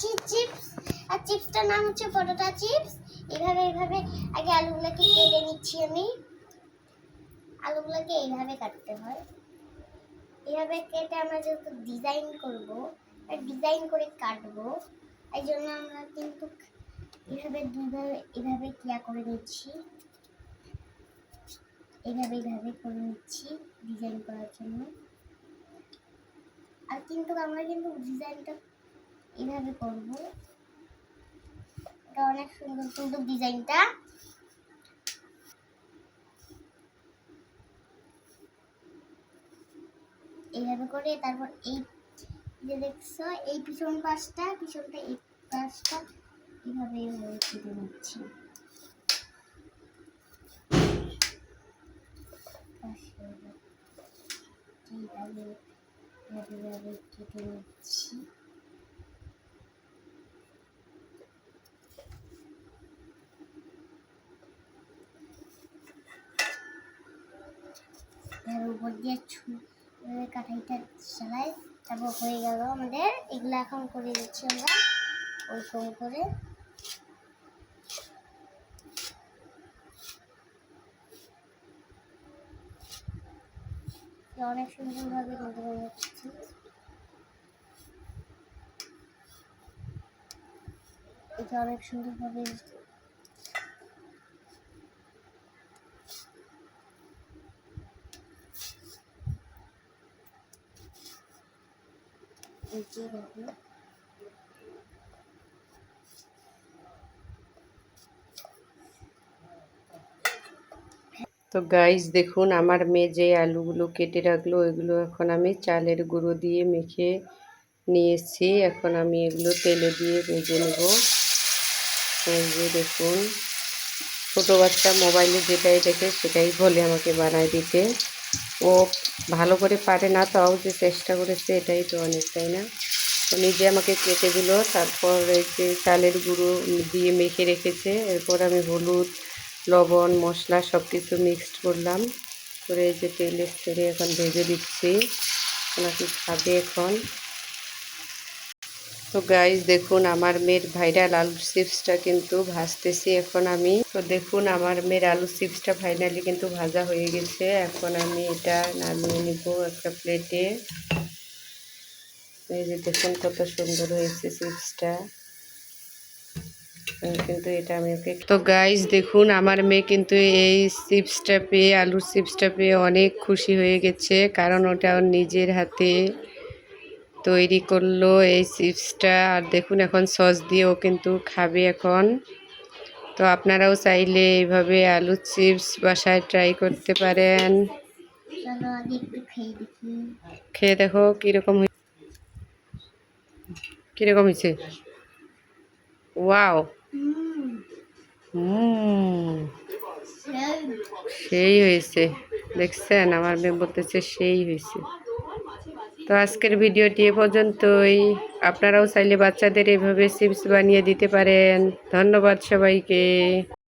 বানাচ্ছি চিপস। আর চিপসটার নাম হচ্ছে পটোটা চিপস। এইভাবে এইভাবে আগে আলুগুলোকে কেটে নিচ্ছি আমি। আলুগুলোকে এইভাবে কাটতে হয়। এইভাবে কেটে আমরা যেহেতু ডিজাইন করব ডিজাইন করে কাটবো এই জন্য আমরা কিন্তু এইভাবে দুইভাবে এভাবে ক্রিয়া করে নিচ্ছি। এইভাবে এইভাবে করে নিচ্ছি ডিজাইন করার জন্য। আর কিন্তু আমরা কিন্তু ডিজাইনটা এইভাবে করব। এটা অনেক সুন্দর সুন্দর ডিজাইনটা। এইভাবে করে তারপর এই যে দেখছ, এই পিছন পাশটা, পিছনটা এই পাশটা এইভাবে কেটে নিচ্ছি। এইভাবে কেটে নিচ্ছি। উপর দিয়ে কাঠাইটা চালাই, তারপর হয়ে গেল আমাদের। এগুলো এখন করে দিচ্ছি আমরা ওরকম করে। অনেক সুন্দরভাবে কিন্তু বানাচ্ছি এটা অনেক সুন্দরভাবে তো গাইস দেখুন, আমার মেয়ে যে আলুগুলো কেটে রাখল, ওইগুলো এখন আমি চালের গুঁড়ো দিয়ে মেখে নিয়েছি এখন আমি এগুলো তেলে দিয়ে ভেজে নেব। এই যে দেখুন, ছোটো বাচ্চা মোবাইলে যেটাই দেখে সেটাই বলে আমাকে বানায় দিতে। ও ভালো করে পারে না, তাও যে চেষ্টা করেছে এটাই তো অনেক, তাই না? তো নিজে আমাকে কেটে দিল, তারপর এই যে চালের গুঁড়ো দিয়ে মেখে রেখেছে, এরপর আমি হলুদ, লবণ, মশলা সব কিছু মিক্সড করলাম, করে এই যে তেলে এখন ভেজে দিচ্ছি। ওনাকে খাবে এখন। তো গাইজ দেখুন, আমার মেয়ের ভাইরাল আলু চিপসটা কিন্তু ভাজতেছি এখন আমি। তো দেখুন, আমার মেয়ের আলু চিপসটা ফাইনালি কিন্তু ভাজা হয়ে গেছে। এখন আমি এটা নামিয়ে নিব একটা প্লেটে এই যে দেখুন, কত সুন্দর হয়েছে চিপসটা কিন্তু এটা আমি ওকে তো গাইজ দেখুন, আমার মেয়ে কিন্তু এই চিপসটা পেয়ে, আলুর চিপসটা পেয়ে অনেক খুশি হয়ে গেছে। কারণ ওটা ওর নিজের হাতে তৈরি করল এই চিপসটা। আর দেখুন এখন সস দিয়েও কিন্তু খাবে এখন। তো আপনারাও চাইলে এইভাবে আলুর চিপস বাসায় ট্রাই করতে পারেন। খেয়ে দেখো। কীরকম কীরকম হয়েছে ওয়াও! সেই হয়েছে দেখছেন? আমার মেয়ে বলতেছে সেই হয়েছে তো আজকের ভিডিওটি এ পর্যন্তই। আপনারাও চাইলে বাচ্চাদের এভাবে চিপস বানিয়ে দিতে পারেন। ধন্যবাদ সবাইকে।